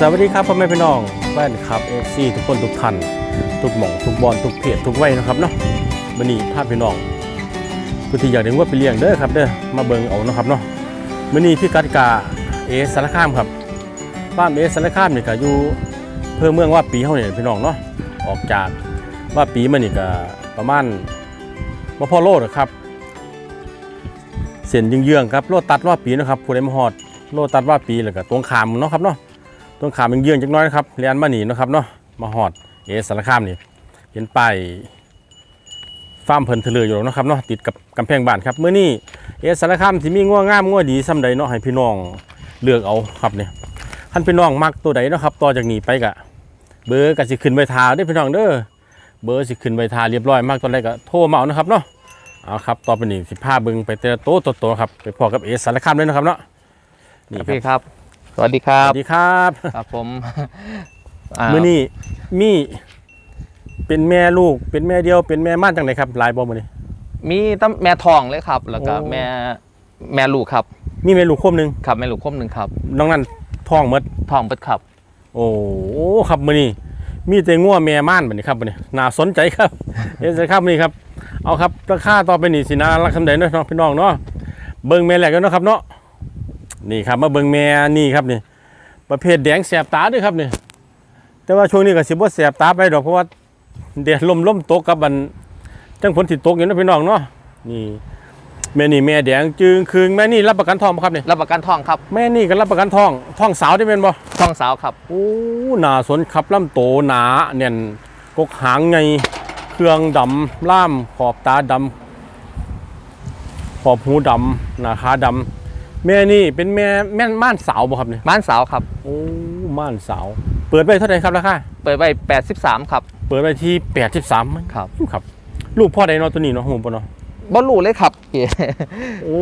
สวัสดีครับพ่อแม่พี่น้องแฟนคลับเอฟซีทุกคนทุกท่านทุกหม่องทุกบอลทุกเพจทุกวัยนะครับเนาะวันนี้พาพี่น้องผู้ที่อยากเลี้วัวไปเลี้ยงเด้อครับเด้อมาเบิ่งเอานะครับเนาะวันนี้พี่กัดกาเอสารคามครับบ้านเอสารคามนี่ก็อยู่เพื่อเมืองว่าปีเฮาเนี่ยพี่น้องเนาะออกจากว่าปีมานี่ก็ประมาณมาพ่อโลดครับเส้นเยืองๆครับโลตัดว่าปีนะครับผู้ใดมาฮอดโลตัดว่าปีแล้วก็ตรงขามเนาะครับเนาะ ต้นขามันเยื่องจักน้อยนะครับเรียนมาหนีนะครับเนาะมาหอดเอสารคามนี่เห็นป้ายฟาร์มเพิ่นทะเลอยู่แล้วนะครับเนาะติดกับกำแพงบ้านครับเมื่อนี้เอสารคามที่มีง่วงามง่วดีซ้ำใดเนาะให้พี่น้องเลือกเอาครับเนี่ยท่านพี่น้องมักตัวใดเนาะครับต่อจากนี้ไปกะ เบอร์ก็สิขึ้นใบทาเด้พี่น้องเด้อเบอร์สิขึ้นใบทาเรียบร้อยมากตอนแรกก็โทรมาเอานะครับเนาะเอาครับต่อไปนี้สิพาเบิงไปเตะโต๊ะโตๆครับไปพอกับเอสารคามเลยนะครับเนาะนี่ครับ สวัสดีครัสบ วัสดีครับครับผมอ่ามื่อนี้มีเป็นแม่ลูก เป็นแม่เดียว เป็นแม่ม่านจังไหนครับหลายบ่มื้อนี้ มีตั้งแม่ทองเลยครับ แล้วก็โอ้ แม่แม่ลูกครับมีแม่ลูกคมหนึงครับแม่ลูกคมหนึ่งครับน้องนั่นท้องหมดทองเปิดครับโอ้ครับมื้อนี้มีแต่งัวแม่ม่านบัดนี้ครับมื้อนี้น่าสนใจครับเดี๋ยวจะครับมื้อนี้ครับ เอาครับราคาต่อไปนี่สิน่ารักคำใดเนาะพี่น้องเนาะเบิ่งแม่แรกกันเนาะครับเนาะ นี่ครับมาเบิ่งแม่นี่ครับนี่ประเภทแดงแสบตาด้วยครับนี่แต่ว่าช่วงนี้ก็สิบ่แสบตาไปดอกเพราะว่าแดดลมลมตกกับบันจังฝนสิตกอยู่เนาะพี่น้องเนาะนี่แม่นี่แม่แดงจึงคืงแม่นี่รับประกันทองบ่ครับนี่รับประกันทองครับแม่นี่ก็รับประกันทองทองสาวได้เป็นบ่ทองสาวครับโอ้หนาสนขับลำโตหนาแน่นกกหางไงเครื่องดำล่ามขอบตาดำขอบหูดำหน้าขาดำ แม่นี่เป็นแม่แม่นม่านสาวบ่ครับนี่ม้านสาวครับ โอ้ม่านสาว เปิดไปเท่าไหร่ครับราคาเปิดไป83 ครับ เปิดไปที่83มั้งครับ ครับ ลูกพ่อใดเนาะตัวนี้เนาะผมปะเนาะบอลลูเลยครับพี่โอ้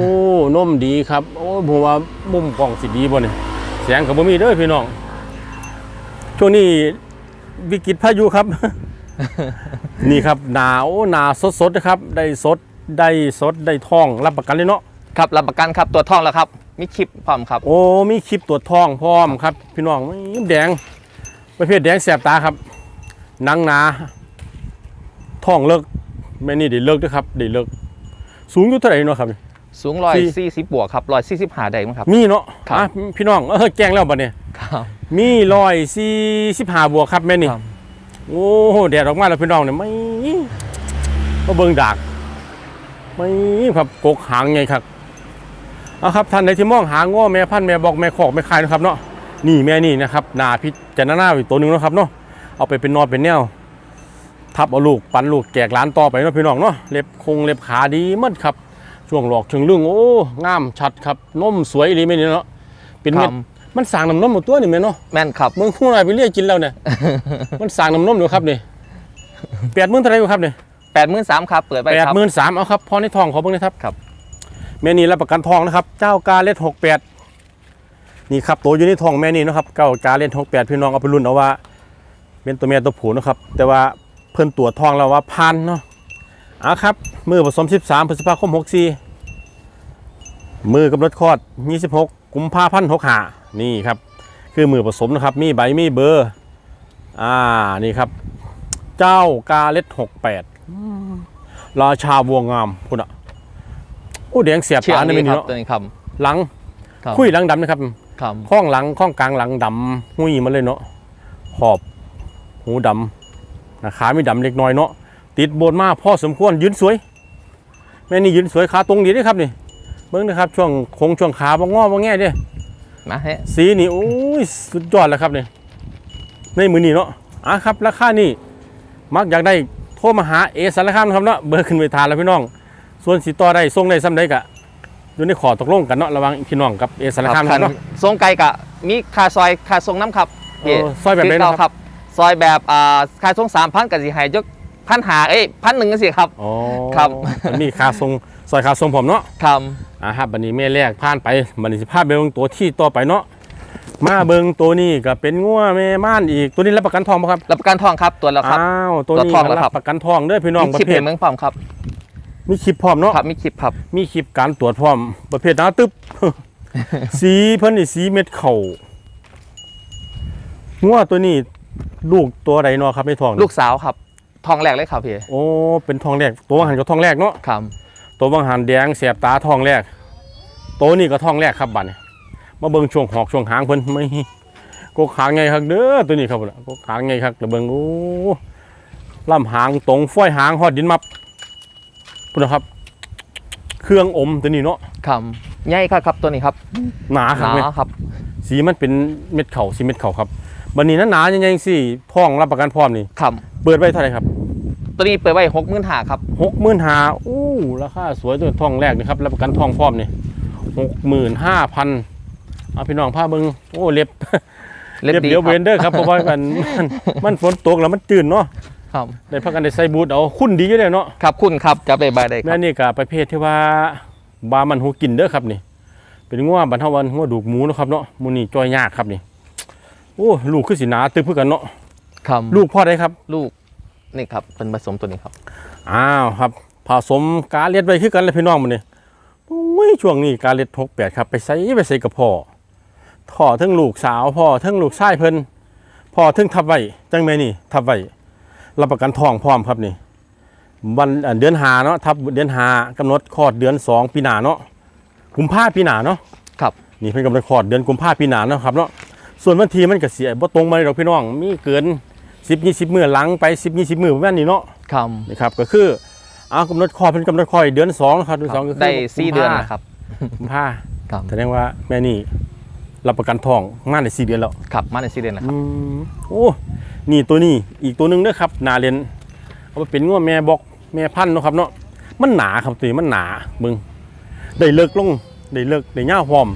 นมดีครับ โอ้ผมว่ามุมกล้องสิดีบ่เนี่ยเสียงกับบ่มีเด้อพี่น้องช่วงนี้วิกฤตพายุครับ นี่ครับหนาวหนาสดๆนะครับ ได้สดได้สดได้ท่องรับประกันเลยเนาะ ครับรับประกันครับตัวจทองแล้วครับ มีคลิปพร้อมครับ โอ้มีคลิปตรวจท้องพร้อมครับ พี่น้องอื้อแดงประเภทแดงแสบตาครับหนังหนาท้องเลิกแม่นี่ได้เลิกด้วยครับได้เลิก สูงอยู่เท่าไหร่เนาะครับ สูงร้อยสี่สี่สิบบวกครับร้อยสี่สิบห้าได้มั้งครับ มีเนาะครับอะพี่น้องเออแจ้งแล้วบัดเนี่ยครับ มีร้อยสี่สิบห้าบวกครับแม่นี่ครับโอ้โหแดดออกมาแล้วพี่น้องเนี่ยไม่มาเบิ่งดากไม่ครับกกหางไงครับ เอาครับท่านใดที่มองหาง้อแม่พันธุ์แม่บอกแม่ขอกแม่คายนะครับเนาะนี่แม่นี่นะครับหนาพิจารณาอีกตัวหนึ่งเนาะครับเนาะเอาไปเป็นนอนเป็นแนวทับเอาลูกปันลูกแจกหล้านต่อไปเนาะพี่น้องเนาะเล็บคงเล็บขาดีหมัดครับ ช่วงหลอกช่วงลึงโอ้งามชัดครับนมสวยดีไหมเนี่ยเนาะเป็นคเม็รัดบมันสร้างน้ำนมหมดตัวนี่แม่เนาะแม่นครับมึงคู่หน่อยไปเรียกกินแล้วเนี่ยมันสร้างน้ำนมอยู่ครับนี่แปดหมื่นเท่าไหรอยู่ครับนี่แปดหมื่นสามครับเปิดไปแปดครับหมื่นสามเอาครับพอในทองขอเบิ่งนะครับครับ แม่นี่รับประกันทองนะครับ เจ้ากาเล็ดหกแปดนี่ครับตัวอยู่ในทองแม่นี่นะครับเก้ากาเล็ดหกแปดพี่น้องเอาไปรุ่นเอาว่าเป็นตัวเมียตัวผูนะครับ แต่ว่าเพิ่นตรวจทองแล้วว่าพันเนาะเอาครับ มือผสม 13พฤษภาคม64มือกำหนดคลอด 26 กุมภาพันธ์65นี่ครับ คือมือผสมนะครับ มีใบมีเบอร์ อ่านี่ครับ เจ้ากาเล็ด68ราชาวัวงามพุ่นอะโอ้แดงเสียบเชื่อตางเนี่ยนี้ไม่คนี่รับเนาะตัวนี้ครับหลังครับคุยหลังดำนะครับครับข้องหลังข้องกลางหลังดำหุ้ยมาเลยเนาะขอบหูดำนะขามีดำเล็กน้อยเนาะติดโบนมาพ่อสมควรยืนสวย แม่นี่ยืนสวยขาตรงดีเด้อครับนี่เบิ้งนะครับช่วงโคงช่วงขาบ่งอบ่แง่เด้มาเฮ้สีนี่โอ้ยสุดยอดแล้วครับนี่ในมือนี่เนาะอะครับราคานี่มักอยากได้โทรมาหาเอสารคามนะครับเนาะเบอร์ขึ้นไปทานแล้วพี่น้อง ส่วนสีต่อได้ส่งได้ซ้ำได้กะอยู่ในขอตกลงกันเนาะระหวังพี่น้องกับเอสารคามคันเนาะทรงไกลกะมีคาซอยคาทรงน้ำครับเออซอยแบบไหนติดนะต่ครับ ซอยแบบอ่าคาทรงสามพันกับสีหายยกพันหาเอ้ยพันหนึ่งก็สิครับอ๋อครับมันมีคาทรงซอยคาทรงผมเนาะคอ่าครับบันนี้แม่แรกผ่านไปบันนี้สิพาไปเบิ่งตัวที่ต่อไปเนาะมาเบิ่งตัวนี้ก็เป็นงัวแม่ม่านอีกตัวนี้รับประกันทองบ่ครับำรับประกันทองครับตัวแล้วครับอ้าวตัวนี้ตัวทองแล้วครับรับประกันทองเด้อพี่น้องมีปคลิประเภเห็ทนเมืองพร้อมครับ มีคลิปพร้อมเนาะครับมีคลิปครับมีคลิปการตรวจพร้อม ประเภทหน้าตึ๊บ สีเพิ่นนี่สีเม็ดเข่างัวตัวนี้ลูกตัวใดเนาะครับในท้องนี่ลูกสาวครับทองแรกเลยครับพี่โอ้เป็นทองแรก ตัวบางหันก็ทองแรกเนาะครับตัวบางหันแดงแสบตาทองแรก ตัวนี้ก็ทองแรกครับบัดนี้มาเบิ่งช่วงหอกช่วงหางเพิ่นไม่กกหางไงครับเด้อตัวนี้ครับพุ่นน่ะกกหางไงครับแล้วเบิ่งโอ้ลำหางตรงฝ้อยหางฮอดดินมับ พุ่นนะครับ เครื่องอมตัวนี้เนาะครับใหญ่ครับครับตัวนี้ครับหนาคหรับนาแม่ครับสีมันเป็นเม็ดเข่าสีเม็ดเข่าครับบันนี้นั้นหนาๆยังๆสิท้องรับประกันพร้อมนี่ครับเปิดไว้เท่าไหร่ครับ ตัวนี้เปิดไว้หกหมื่นหาครับหกหมื่นห้าอู้ราคาสวยตัวท้องแรกนี่ครับรับประกันท้องพร้อมนี่หกหมื่นห้าพันเอาพี่น้องผ้าเบิงโอ้เล็บเล็บดีเดี๋ยวคเวรับนเดอร์ครับเพราะว่ามันมันมันฝนตกแล้วมันจืดเนาะ ครับได้พักกันได้ใส่บูทเอาคุ้นดีอยู่เลยเนาะครับคุณครับจับได้ใบได้คแม่รับนี่ก็ประเภทที่ว่าบามันหูกินเด้อครับนี่ เป็นงัวบันเทาวันงัวดูกหมูเนาะครับเนาะหมูนี่จอยยากครับนี่โอ้ลูกคือสีหนาตึกเพื่อกันเนาะครับลูกพ่อได้ครับ ลูกนี่ครับเป็นผสมตัวนี้ครับอ้าวครับผสมกาเลียดไว้คือกันเลยพี่น้องมันนี่โอ้ยช่วงนี้กาเลียดทกแปดครับ ไปใส่ไปใส่กับพ่อพ่อทั้งลูกสาวพ่อทั้งลูกชายเพิ่นพ่อทั้งทับไว้จังแม่นี่ทับไว้ รับประกันทองพร้อมครับนี่วันอ่าเดือนหาเนาะทับเดือนหากำหนดคลอดเดือนสองปีหน้าเนาะกุมภาปีหน้าเนาะครับนี่เพิ่นกำหนดคลอดเดือนกุมภาปีหน้าเนาะครับเนาะส่วนวันทีมันก็เสียบ่ตรงมาเลยดอกพี่น้องมีเกิน10 20มื้อหลังไป10 20มื้อประมาณนี้เนาะครับนะครับก็คือเอากำหนดคลอดเป็นกำหนดคลอดเดือนสองนะครับเดือนสองก็คือได้สี่เดือนนะครับกุมภาครับแสดงว่าแม่นี่ รับประกันทองมาได้สี่เดือนแล้วครับมาในสี่เดือนนะครับอืมโอ้นี่ตัวนี้อีกตัวหนึงเด้อครับนาเรียนเอาไปเป็นง้อแม่บอกแม่พันธุ์เนาะครับเนาะมันหนาครับตัวนี้มันหนามึงได้เลิกลงได้เลิกได้ย่าวพร้อม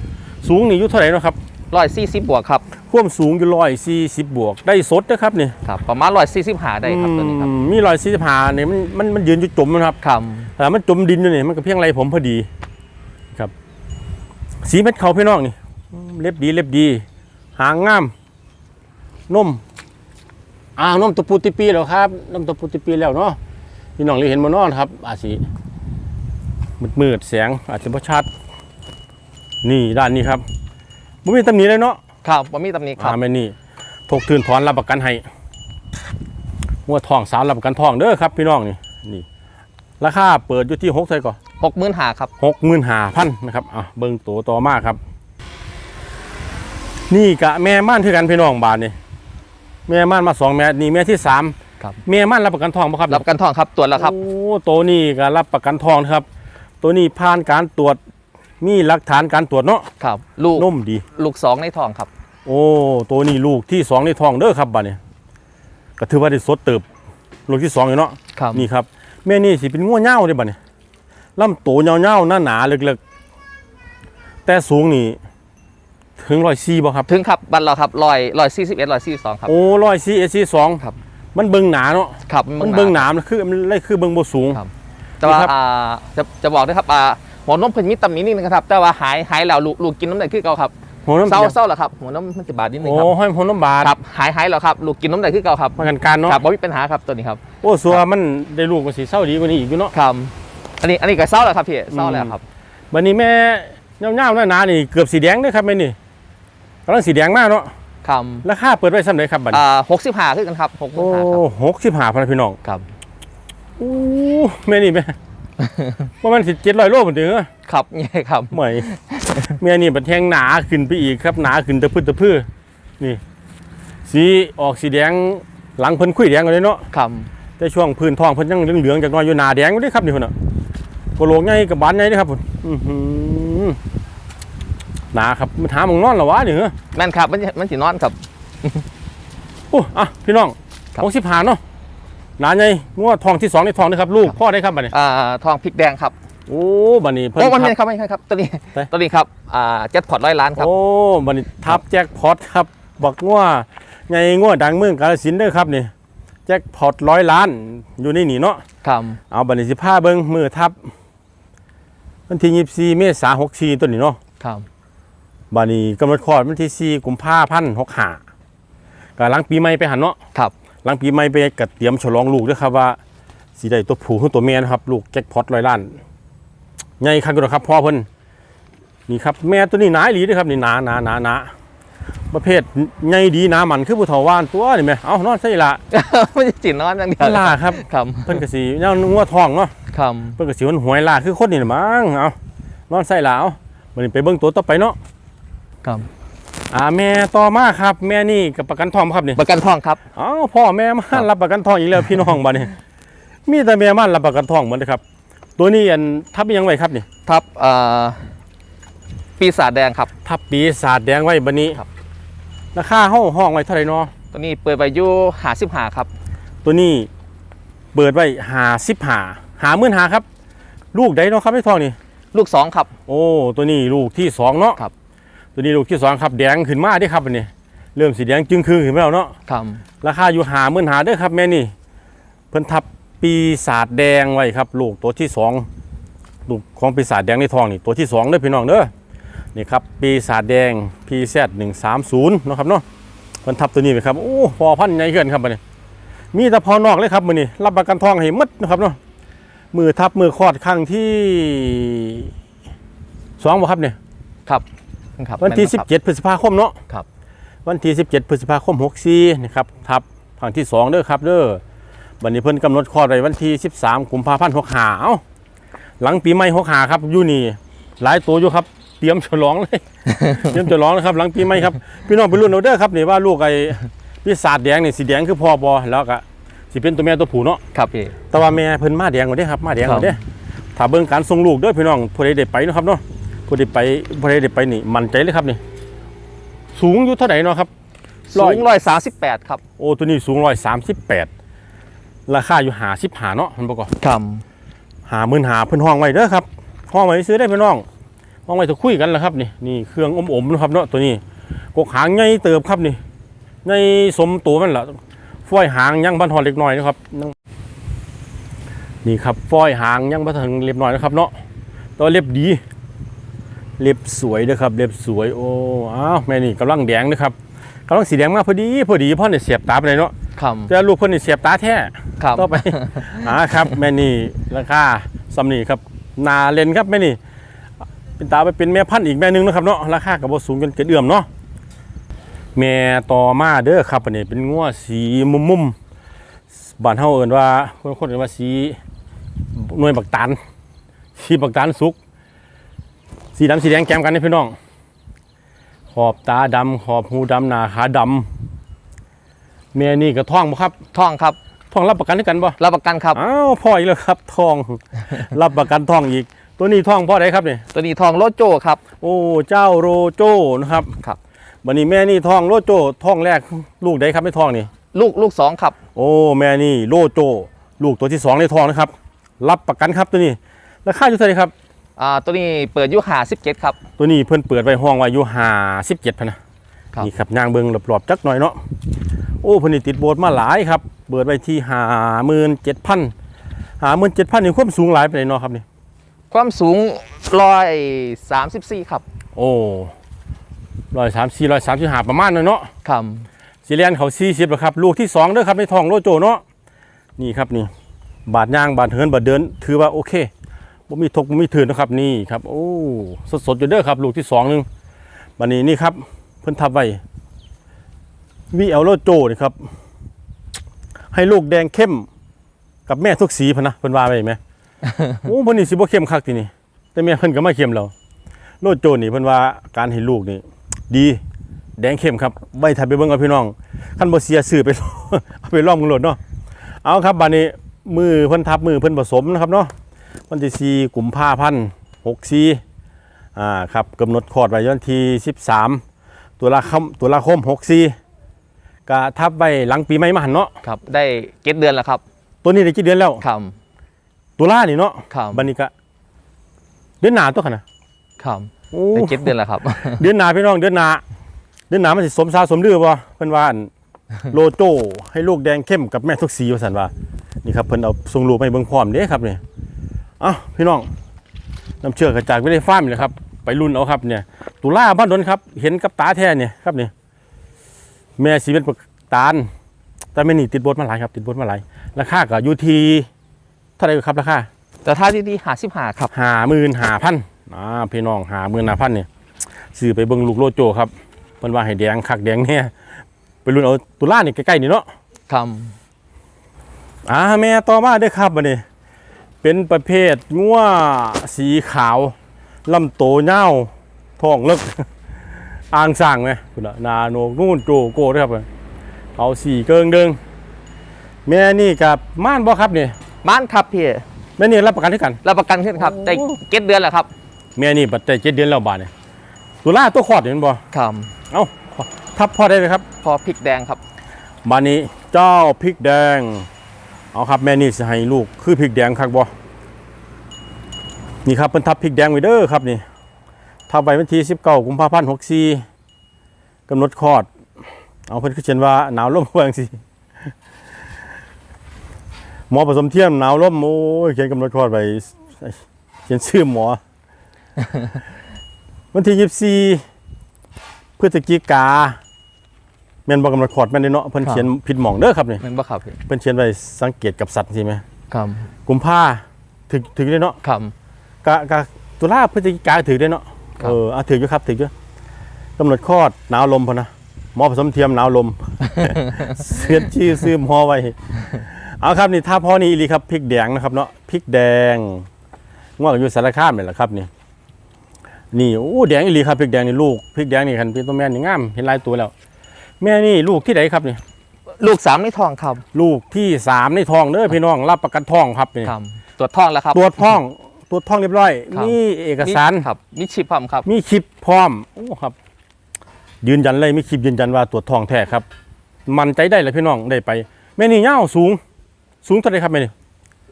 สูงนี่อยู่เท่าไหร่เนาะครับร้อยสี่สิบบวกครับความสูงอยู่ร้อยสี่สิบบวก ได้สดนะครับนี่ครับประมาณร้อยสี่สิบหาได้ครับตัวนี้ครับอืมมีร้อยสี่สิบห้าเนี่ยมันมันมันยืนอยู่จมนะครับครับแต่มันจมดินอยู่นี่มันก็เพียงไรผมพอดีครับ สีเม็ดเขาพี่น้องนี่อืม เล็บดีเล็บดี หางงามนมอ้าวนมตะปูติปีแล้วครับนมตะปูติปีแล้วเนาะพี่น้องเลยเห็นมานอนครับ อาจสีมืดมืดๆแสงอาจจะบ่ชัด นี่ด้านนี้ครับบ่มีตำหนิเลยเนาะครับว่ามีตำหนิครับอ่าแม่นี่ถกทืนถอนรับประกันให้หัวทองสาวรับประกันทองเด้อครับ พี่น้องนี่นี่ราคาเปิดอยู่ที่หกใส่ก่อนหกหมื่นหาครับหกหมื่นห้าพันนะครับอะเบิ่งตัวต่อมาครับ นี่กะแม่ม่านคือกันพี่น้องบาทนี่แม่ม่านมาสองแม่นี่แม่ที่สามครับแม่ม่านรับประกันทองป่ะครับรับประกันทองครับตรวจแล้วครับโอ้ตัวนี้ก็รับประกันทองนะครับ ตัวนี้ผ่านการตรวจมีหลักฐานการตรวจเนาะครับ ลูกนุ่มดี ลูกสองในทองครับ โอ้ตัวนี้ลูกที่สองในท้องเด้อครับบัดนี้ก็ถือว่าได้สดเติบลูกที่สองอยู่เนาะครับนี่ครับแม่นี่สิเป็นงัวเง่าเด้บัดนี้ลำตัวเงาๆหน้าหนาๆเล็กๆแต่สูงนี่ ถึงร้อยสี่บ่ครับ ถึงครับบัตรเราครับร้อยร้อยสี่สิบเอ็ดร้อยสี่สิบสองครับ โอ้ร้อยสี่เอซีสองครับ มันเบิ่งหนาเนาะครับมันเบิ่งหนามันคือมันเลยคือเบิ่งบ่สูงครับแต่ว่านี่ครับอ่าจะจะบอกด้วยครับอ่าหัวนมเพิ่นมีตำหนินิดนึงครับ แต่ว่าหายหายแล้วลูกลูกกินน้ำได้คือเก่าครับหัวน้ำเศร้าเสียเศร้าแล้วครับหัวนมมันจะบาดนิดนึงโอ้ครับห้อยหัวน้ำบาดครับหายหายแล้วครับลูกกินน้ำได้คือเก่าครับมากันการเนาะครับบ่มีปัญหาครับตัวนี้ครับโอ้สัวมันได้ลูกก็สิเศร้าดีกว่านี้อีกอยู่เนาะครับอันนี้อันนี้ก็เศร้าแล้วครับพี่เศร้าแล้วครับบัดนี้แม่เงาๆหน้าๆนี่เกือบสีแดงเด้อครับแม่นี่ กำลังสีแดงมากเนาะครับราคาเปิดไว้สำเร็จครับบัดนี้อ่าหกสิบห้าคือกันครับหกสิโอ้บห้าครับหกสิบห้าพันพี่น้องครับโอ้แม่นี่แม่ประมาณสิเจ็ดร้อยโลเหมือนเดิมครับนี่ครับใหม่แม่นี่บัดแทงหนาขึ้นไปอีกครับหนาขึ้นตะพื้นตะพื้นนี่ สีออกสีแดงหลังเพิ่นคุยแดงกันเลยเนาะครับแต่ช่วงพื้นท้องเพิ่นยังเหลืองๆจากหน้อยอยู่หนาแดงอยู่เด้ครับนี่พุ่นน่ะโกโหลกใหญ่กับบานใหญ่เด้ครับพุ่นอื้อ หือหนาครับมันหาหมองนอนเหรอวะนี่เหรอแม่นครับมันมันสินอนครับ โอ้อะพี่น้องครับของสิบหาเนาะหนาใหญ่งวดทองที่สองในทองนะครับ ลูกพ่อได้ครับบัดนี้อ่าทองพริกแดงครับโอ้บัดนี้เพิ่นโอ้มันทัไม่บครับไม่ใช่ครับตัวนี้ไป ตัวนี้ครับอ่าเจ็ดพอร์ตร้อยล้านครับโอ้บัดนี้ทับแจ็คพอตครับบอกงัวไงงัวดังเมืองกาฬสินธุ์เด้อครับนี่แจ็คพอตร้อยล้านอยู่ในนี่เนาะ ครับเอาบัดนี้สิพาเบิ่งมือทับ วันที่24เมษายน64ตัวนี้เนาะครับ บัดนี้กำหนดคลอดวันที่4กุมภาพันธ์65ก็หลังปีใหม่ไปหันเนาะครับ หลังปีใหม่ไปก็เตรียมฉลองลูกเด้วยครับว่าสิได้ตัวผู้หรือตัวแม่นะครับ ลูกแจ็คพอตร้อยล้านใหญ่คักอยู่นะครับพ่อเพิ่นนี่ครับแม่ตัวนี้หนาอีหลีเด้อครับนี่หนาหนาหนาหนาประเภทใหญ่ดีหนามันคือผู้เฒ่าว่านตัวนี่แม่เอานอนใส่ละไม่ใช่จินนอนอย่างเดียวลาครับครับเพิ่นก็สิแนวงัวทองเนาะครับเพิ่นก็สิมันหวยลาคือคนนี่น่ะมั้งเอานอนใส่ละเอาบัดนี้ไปเบิ่งตัวต่อไปเนาะ ครับอ่าแม่ต่อมาครับ แม่นี่กับประกันทองบ่ครับนี่ประกันทองครับเอ้าพ่อแม่มาครับรับประกันทองอีกแล้วพี่น้องบัดนี้มีแต่แม่มารับประกันทองหมดเลยครับ ตัวนี้อันทับอิหยังไว้ครับนี่ทับเอ่อปีศาจแดงครับ ทับปีศาจแดงไว้บัดนี้ครับ ราคาห้องห้องไว้เท่าไหร่เนาะตัวนี้เปิดไปอยู่หาสิบหาครับ ตัวนี้เปิดไว้หาสิบหาหาหมื่นหาครับ ลูกใดเนาะครับไอ้ทองนี่ ลูกสองครับ โอ้ตัวนี้ลูกที่สองเนาะครับ ตัวนี้ลูกที่สองครับแดงขึ้นมาเด้ครับอันนี้ เริ่มสีแดงจึงคือขึ้นมาแล้วเนาะครับราคาอยู่หาหมื่นหาเด้อครับแม่นี่ เพิ่นทับปีศาจแดงไว้ครับ ลูกตัวที่สองลูกของปีศาจแดงในทองนี่ตัวที่สองเด้อพี่น้องเด้อนี่ครับปีศาจแดง PZ 130เนาะครับเนาะเพิ่นทับตัวนี้ไปครับโอ้พอพันธุ์ใหญ่เกินครับบัดนี้มีแต่พอนอกเลยครับมื้อนี้รับประกันทองให้หมดนะครับเนาะมือทับมือคลอดครั้งที่สองบ่ครับเนี่ยครับ ครับวันที่แม่ครับ17 พฤษภาคมเนาะครับวันที่ 17 พฤษภาคม 64นะครับทับครั้งที่สองเด้อครับเด้อบัดนี้เพิ่นกำหนดคลอดไว้วันที่ 13กุมภาพันธ์65เอ้าหลังปีใหม่65ครับอยู่นี่หลายตัวอยู่ครับเตรียมฉลองเลยเตรียมฉลองนะครับ หลังปีใหม่ครับพี่น้องไปรุ่นเอาเด้อครับนี่ว่าลูกไอ้ปีศาจแดงนี่สีแดงคือพ่อบอแล้วก็สิเป็นตัวแม่ตัวผู้เนาะครับพี่แต่ว่าแม่เพิ่นมาแดงกว่าเด้ครับมาแดงกครัว่าบเด้ถ้าเบิ่งการส่งลูกเด้อพี่น้องผู้ใดได้ไปเนาะครับเนาะ ผู้ใดไปผู้ใดได้ไปนี่มั่นใจเลยครับนี่ สูงอยู่เท่าไหร่เนาะครับร้สูอยงร้อยสามสิบแปดครับโอ้ตัวนี้สูงร้อยสามสิบแปดราคาอยู่หาสิบหาเนาะมันบอกว่าครับหาหมื่นหาเพิ่นห้องไว้เด้อครับห้องไว้ซื้อได้พี่น้องห้องไว้จะคุยกันแหละครับนี่นี่เครื่องอมๆนะครับเนาะตัวนี้กกหางใหญ่เติบครับนี่ใหญ่สมตัวมันล่ะฝ้อยหางยังบันทอนเล็กน้อยนะครับนั่งนี่ครับฝ้อยหางยังบันทอนเล็กน้อยนะครับเนาะตัวเล็บดี เล็บสวยเด้อครับเล็บสวยโอ้อ้าวแม่นี่กำลังแดงนะครับกำลังสีแดงมากพอดีพอดีพ่อเนี่ยเสียบตาไปเลยเนาะครับแต่ลูกเพิ่นนี่เสียบตาแท้ครับต่อไปอ่าครับแม่นี่ราคาสำนีครับนาเลนครับแม่นี่เป็นตาไปเป็นแม่พันธุ์อีกแม่หนึงนะครับเนาะราคากับบสูงจนเกิดเอื่อมเนาะแม่ต่อมาเด้อครับอันนี้เป็นงัวสีมุมมุมๆบ้านเฮาเอิ้นว่าคนคนเอิ้นว่าสีหน่วยบักตาลสีบักตาลสุก สีดำสีแดงแกมกันนี่พี่น้อง ขอบตาดำขอบหูดำหน้าขาดำแม่นี่ก็ท้องบ่ครับทองครับท้องรับประกันด้วยกันบ่รับประกันครับอ้าวพ่ออีกแล้วครับทอง รับประกันทองอีก ตัวนี้ทองพ่อไดครับเนี่ยตัวนี้ทองโลโจครับ โอ้เจ้าโรโจนะครับครับวันนี้แม่นี่ทองโรโจทองแรกลูกใดครับไม่ทองนี่ลูกลูกสองครับ โอ้แม่นี่โรโจ ลูกตัวที่สองในทองนะครับ รับประกันครับตัวนี้ราคาอยู่เท่าไหร่ครับ อ่าตัวนี้เปิดอยู่หาสิบเจ็ดครับ ตัวนี้เพิ่นเปิดไว้ห้องไว้อยู่ห้าสิบเจ็ดพะนะครับ นี่ครับยางเบิงหลบๆจักหน่อยเนาะโอ้เพิ่นนี่ติดโบสถ์มาหลายครับ เปิดไว้ที่ห้าหมื่นเจ็ดพันห้าหมื่นเจ็ดพันนี่ความสูงหลายไปเลยเนาะครับนี่ความสูงร้อยสามสิบสี่ครับโอ้ร้อยสามสี่ร้อยสามสิบห้าประมาณนั้นเนาะ ครับสีเลียนเขาสี่สิบแล้วครับ ลูกที่สองเด้อครับในทองโลโจเนาะนี่ครับนี่ บาดย่างบาดเหินบาดเดิน ถือว่าโอเค บ่มีทกบ่มีถืนนะครับนี่ครับโอ้สดสดๆอยู่เด้อครับ ลูกที่สองหนึงบัดนี้นี่ครับเพิ่นทับไว้วีเอลโลโจนี่ครับ ให้ลูกแดงเข้มกับแม่ทุกสีพะนะเพิ่นว่าไว้ไหมโอ้เพิ่นนี่สิบ่เข้มคักทีนี่แต่แม่เพิ่นก็มาเข้มแล้วโลโจนี่เพิ่นว่าการให้ลูกนี่ ดีแดงเข้มครับใบถัดไปเบิ่งกับพี่น้องคันบ่เสียซื้อไปเอาไปล่อมกันโหลดเนาะเอาครับบัดนี้มือเพิ่นทับมือเพิ่นผสมนะครับเนาะ วันที่ 4 กุมภาพันธ์64อ่าครับกำหนดคลอดไว้วันที่ 13 ตุลาคมตุลาคม 64ก็ทับไว้หลังปีใหม่มาหันเนาะครับ ได้เก็ดเดือนแล้วครับ ตัวนี้ได้กี่เดือนแล้วครับ ตุลานี่เนาะครับ บัดนี้ก็เดือนหน้าตัวคั่นน่ะครับโอ้ได้เก็ดเดือนแล้วครับ เดือนหน้าพี่น้องเดือนหน้าเดือนหน้ามันสิสมซาสมดือบ่เพิ่นว่าอั่นโลโจให้ลูกแดงเข้มกับแม่ทุกสีว่าซั่นว่านี่ครับเพิ่นเอาส่งลูกมาให้เบิ่งพร้อมเด้ครับนี่เอ้าพี่น้องน้ำเชื่อกระจากไว้ในฟาร์มนี่แหละครับ ไปรุ่นเอาครับเนี่ย ตุลาบ้านดนครับ เห็นกับตาแท้เนี่ยครับนี่แม่สีเป็นปกตาลแต่ไม่นี่ติดบทมาหลายครับ ติดบทมาหลายราคาก็อยู่ที่เท่าไหร่ครับราคาแต่ถ้าที่ดีหาสิบหาครับห้าหมื่นห้าพันอ่าพี่น้องห้าหมื่นห้าพันเนี่ยซื้อไปเบิ่งลูกโลโจครับมันว่าให้แดงคักแดงเนี่ยไปรุ่นเอาตุลานี่ใกล้ๆนี่เนาะครับอ่าแม่ต่อมาเด้อครับบัดนี้ เป็นประเภทงัวสีขาวลำโตเน่าวท้องเลิกอ่างสร้างไหมคุณน่ะนาโนกนู่นโจโก้เด้อครับเอาสีเกิงเดิงแม่นี่กับม่านบ่ครับนี่บ้านครับพี่แม่นี่รับประกันที่กันรับประกันขึ้นครับได้เก็ดเดือนแล้วครับแม่นี่ปัจจัยเจ็ดเดือนแล้วบาทเนี่ยตุลาตัวขอดเห็นบ่ครับเอ้าทับพอได้ไหมครับ พอพริกแดงครับบานนี้เจ้าพริกแดง เอาครับแม่นี่สิให้ลูกคือพริกแดงครับบ่นี่ครับเพิ่นทับพริกแดงไว้เด้อครับนี่ทับไว้วันที่19กุมภาพันธ์64กำหนดคลอด เอาเพิ่นคือเขียนว่าหนาวลมว่าจังซี่หมอผสมเทียมหนาวลมโอ้ยเขียนกำหนดคลอดไว้เขียนชื่อหมอ วันที่24พฤศจิกา ม่นบ่กำหนดคลอดแม่นเด้เนาะเพิ่นครับเขียนผิดหม่องเด้อครับนี่แม่นบ่ครับพี่เพิ่นเขียนไว้สังเกตกับสัตว์ใช่ไหมครับกุมภาถึงถึงได้เนาะครับกะกะตุลาพฤศจิกาถือได้เนาะครับเอออะถืออยู่ครับถืออยู่กำหนดคลอดหนาวลมพอนะหมอผสมเทียมหนาวลมเสียดชื่อซื้อหมอไว้เอาครับนี่ถ้าพ่อนี่อีหลีครับพริกแดงนะครับเนาะพริกแดงงอกอยู่สารคามนี่แหละครับนี่นี่โอ้แดงอีหลีครับพริกแดงนี่ลูกพริกแดงนี่คันเป็นตัวแม่นี่งามเห็นลายตัวแล้ว แม่นี่ลูกที่ไหนครับนี่ลูกสามในทองครับลูกที่สามในท้องเด้อพี่น้องรับประกันท้องครับนี่ครับตรวจทองแล้วครับ ตรวจท้องตรวจท้องเรียบร้อยครับนี่เอกสารครับมีชิปพร้อมครับ มีคลิปพร้อมโอ้ครับ ยืนยันเลยมีคลิปยืนยันว่าตรวจท้องแท้ครับ มันใจได้เลยพี่น้องได้ไป แม่นี่เงาวสูง สูงเท่าไหรครับแม่นี่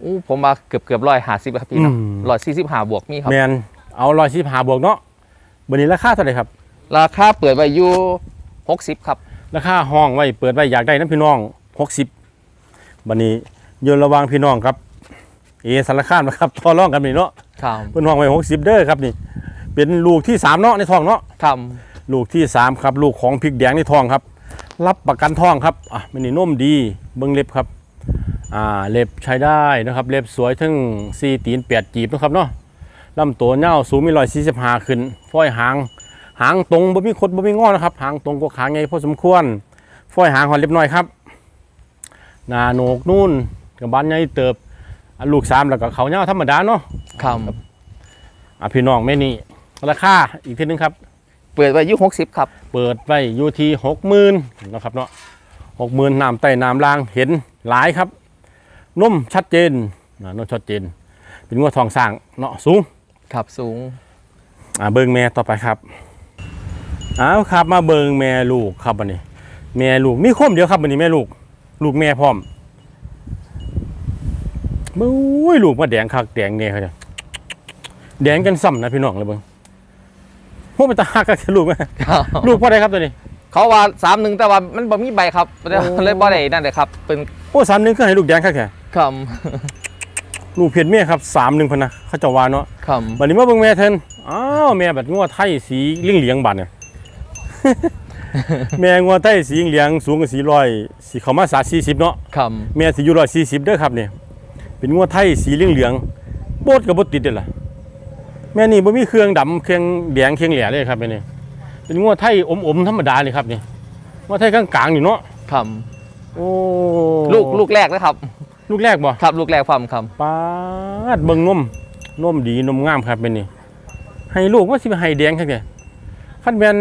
อู้ผมมาเกือบเกือบร้อยห้าสิบครับพี่เนาะอืม ร้อยสี่สิบห้าบวกมีครับ แมนเอารอยสิบหาบวกเนาะบันนี้ราคาเท่าไหรครับ ราคาเปิดไว้อยู่หกสิบครับ ราคาห้องไว้เปิดไว้อยากได้น้ำพี่น้องหกสิบบันนี้โยนระหวางพี่น้องครับ เอสารคามนะครับทอร่องกันนี่เนาะครับเพิ่นห้องไว้หกสิบเด้อครับนี่ เป็นลูกที่สามเนาะในท้องเนาะครับลูกที่สามครับ ลูกของพริกแดงในท้องครับ รับประกันท้องครับอะมันนี่นุ่มดีเบิ้งเล็บครับอ่าเล็บใช้ได้นะครับ เล็บสวยทั้งสี่ตีนแปดจีบนะครับเนาะลำตัวเน่าวสูงมีรอยสี่สิบห้าขึ้น ฝ้อยหาง หางตรงบ่มีคดบ่มีงอนะครับ หางตรงกว่าขาไงพอสมควรฝ้อยหางหอนเล็บน้อยครับหนาโหนกนู่นกับบ้านใหญ่เติบอะลูกสามแล้วก็เขาเน่าวธรรมดาเนาะครับอะพี่น้องแม่นี่ราคาอีกทีนึงครับ เปิดไว้อยู่หกสิบครับ เปิดไว้อยู่ที่หกหมื่นนะครับเนาะหกหมื่นน้ำใต้น้ำล่างเห็นหลายครับนุ่มชัดเจนนะนุ่มชัดเจน เป็นงวดทองสร้างเนาะสูง ครับสูง อ่าเบิงแม่ต่อไปครับ อ้าวครับมาเบิงแม่ลูกครับบันนี้ แม่ลูกมีคมเดียวครับบันนี้แม่ลูก ลูกแม่พร้อมมุ้ยลูกมาแดงคักแดงเนี่ยเขาจะแดงกันซ้ำนะพี่น้องเลยเบิงพวกมันตาหักกับลูกไหมครับลูกพ่อใดครับตัวนี้ เขาว่าสามหนึ่งแต่ว่ามันบ่มีใบครับเลยโอ้เลยบ่ได้นั่นเลยครับ เป็นโอ้สามหนึ่งก็ให้ลูกแดงครับแค่คลูกเพียรเมียครับสามหนึ่งพนนะเขาเจะวาเนาะำคบัดนี้มาเบิ่งแม่เทนอ้าวแม่แบบงัวไทยสีเหลี้ยงเหลียงๆบัดเนี่ย แม่งัวไทยสีเหลียงๆสูงกว่าสีร้อยสีเขามาสาสี่สิบเนาะำคแม่สีอยู่ร้อยสี่สิบเด้อครับเนี่ยเป็นงัวไทยสีเหลี้ยงเหลียงๆโบดกับบดติดเด้อล่ะแม่นี่บ่มีเครื่องดำเครื่องแดงเครื่องแหล่เลยครับแม่นี่เป็นงัวไทยอมๆธรรมดาเลยครับนี่งัวไทยกลางๆอยู่เนาะำคโอ้ำลูกลูกแรกนะครับ ลูกแรกบ่ครับลูกแรกความคปาดเบิ่งนมนมดีนมงามครับเป็นนี่ให้ลูกว่าสิไปให้แดงครับแกคันแม่น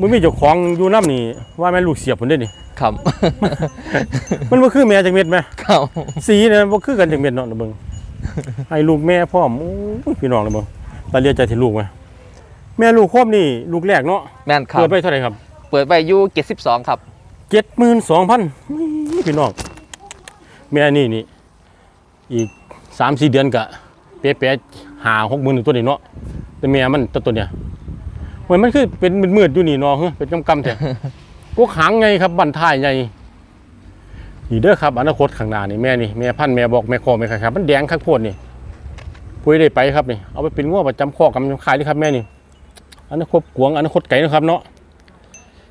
บ่มีเจ้าของอยู่น้ำนี่ว่าแม่นลูกเสียบพุ่นเด้นี่ำคมันบ่คือแม่จังเม็ดไหมำครับสีเนี่ยบ่คือกันจังเม็ดเนาะนะเบิ่งให้ลูกแม่พร้อมโอ้ยพี่น้องนะเบิ่งตาเลียใจที่ลูกไหมแม่ลูกครบนี่ลูกแรกเนาะแม่นครับเปิดไปเท่าไหร่ครับเปิดไว้อยู่เจ็ดสิบสองครับ72,000พี่น้องแม่นี่นี่อีก3-4เดือนก็เป๊ะๆหา60,000ตัวนี้เนาะแต่แม่มันตัวตัวเนี้ย เหมือนมันคือเป็นมืดๆอยู่นี่เนาะเฮ้ยเป็นกำกำๆแท้พวกหางไงครับบันท้ายไงนี่เด้อครับอนาคตข้างหน้านี่แม่นี่แม่พันธุ์แม่บอกแม่คอแม่ขายครับมันแดงคักโพดนี่ปุ้ยได้ไปครับนี่เอาไปเป็นง้อประจำข้อกำลังขายเลยครับแม่นี่อนาคตกวางอนาคตไก่นะครับเนาะ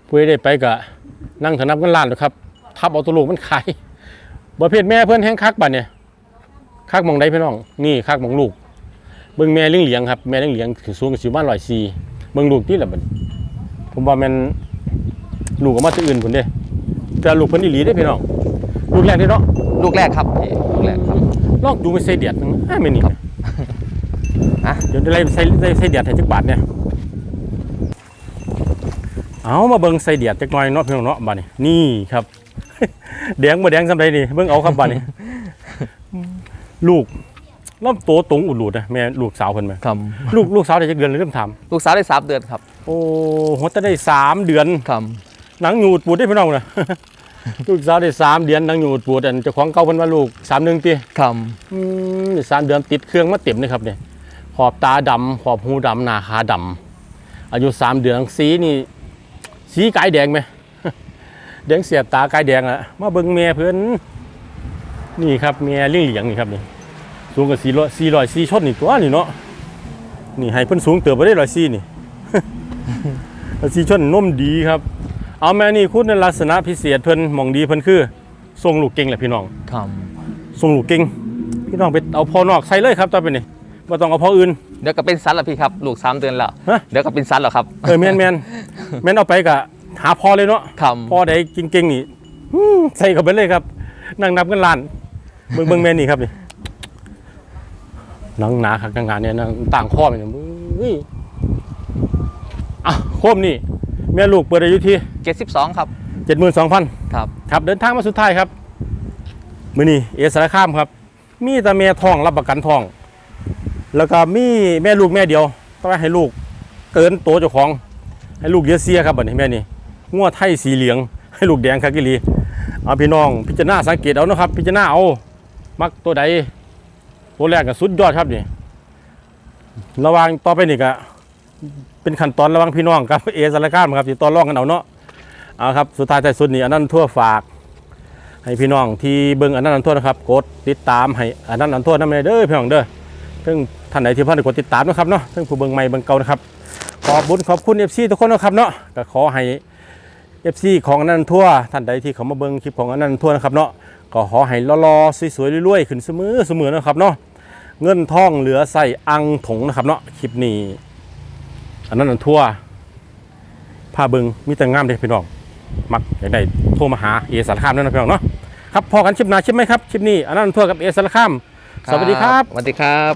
ปุ้ยได้ไปกะนั่งถนับกันล้านเลยครับทับเอาตัวลูกมันขายประเภทแม่เพื่อนแห้งคักบัดเนี่ยคักหมองใดพี่น้องนี่คักหมองลูกเบิ่งแม่เลี้ยงเหลียงครับแม่เลี้ยงเหลียงคือสูงกับสิบบ้านร้อยสี่เบิ่งลูกที่ละบัดผมว่าแมันลูกออกมาจากอื่นพุ่นเด้แต่ลูกเพิ่นอีหลีเด้พี่น้องลูกแรกเด้เนาะลูกแรกครับพี่ลูกแรกครับลองดูไม่ใส่เดียดนะอ้าไม่นี่ครับอะเดี๋ยวได้ใส่ใส่ใส่เดียดให้จักบาทเนี่ยเอามาเบิ่งใส่เดียดจักหน่อยเนาะพี่น้องเนาะบาดนี้นี่ครับแดงบ่แดงซำใดนี่เบิ่งเอาครับบาดนี้ลูก ล่ำโตตรงอุดหลุดนะแม่ลูกสาวเพิ่นแม่ครับ ลูกลูกสาวได้จักเดือนเลยเริ่มถามลูกสาวได้สามเดือนครับโอ้โหจะได้สามเดือนครับหนังหยูดปูดได้พี่น้องนะ ลูกสาวได้สามเดือนหนังหยูดปูดอันเจ้าของเก่าเพิ่นว่าลูกสามหนึ่งตีครับอืมสามเดือนติดเครื่องมาเต็มเลยครับเนี่ยขอบตาดำขอบหูดำหน้าขาดำอายุสามเดือนสีนี่สีกายแดงไหม แดงเสียบตากายแดงอะมาเบิ่งเมียเพิ่นนี่ครับเมียเลี้ยงเหลียงนี่ครับนี่ สูงกับสี่ร้อยสี่ร้อยสี่ชดนี่ตัวนี่เนาะนี่ให้เพิ่นสูงเติบไปได้ร้อยสี่นี่ สีชนนมดีครับ เอาแม่นี่คุณในลักษณะพิเศษเพิ่นหมองดีเพิ่นคือทรงลูกเก่งแหละพี่น้องครับทรงลูกเก่งพี่น้องไปเอาพ่อนอกใส่เลยครับต่อไปนี่บ่ต้องเอาพ่ออื่นเดี๋ยวก็เป็นสันแล้วพี่ครับลูกสามเดือนแล้วฮะเดี๋ยวก็เป็นสันแล้วครับเออแม่นแม่นแม่นเอาไปกะหาพ่อเลยเนาะครับพ่อใดเก่งๆนี่อื้อใส่เข้าไปเลยครับนั่งนับกันล้านเบิ่งเบิ่งแม่นี่ครับนี่ห นังหนาคักหนังหนาเนี่ยหนังต่างข้อไปเนี่ยอุ้ยอะโคมนี่แม่ลูกเปิดอายุที่เจ็ดสิบสองครับ72,000ครับครับ เดินทางมาสุดท้ายครับมือนี้เอสารคามครับ มีแต่แม่ท้องรับประกันท้อง แล้วก็มีแม่ลูกแม่เดียวต้องให้ลูกเกินโตเจ้าของ ให้ลูกเยอะเสียครับบัดนี้แม่นี่งัวไทยสีเหลือง ให้ลูกแดงครับกิลีเอาพี่น้อง พิจารณาสังเกตเอานะครับ พิจารณาเอา มักตัวใด ตัวแรกก็สุดยอดครับนี่ระวังต่อไปนี่ก็เป็นขั้นตอนระวังพี่น้องกับเอสารคามครับที่ต่อรองกันเอาเนาะเอาครับสุดท้ายท้ายสุดนี่อันนั้นทั่วฝาก ให้พี่น้องที่เบิ่งอันนั้นอันทั่วนะครับกดติดตามให้อันนั้นอันทั่วนั่นเลยเด้อพี่น้องเด้อซึ่งท่านไหนที่เพิ่นได้กดติดตามนะครับเนาะซึ่งผู้เบิ่งใหม่เบิ่งเก่านะครับขอบคุญขอบคุณ FC ทุกคนนะครับเนาะก็ขอให้ FC ของอันนั้นทั่วท่านใดที่เขามาเบิ่งคลิปของอันนั้นทั่วนะครับเนาะก็ขอให้รอๆสวยๆรวยๆขึ้นเสมอเสมอนะครับเนาะ เงินทองเหลือใส่อังถงนะครับเนาะคลิปนี้อันนั้นทั่วผ้าเบิงมีแต่งามเด็กพี่น้อง มักอยากได้โทรมาหาเอสารคามนั่นนะพี่น้องเนาะครับพอกันชิปหนาชิปไหมครับชิปนี้อันนั้นทั่วกับเอสารคามสวัสดีครับ สวัสดีครับ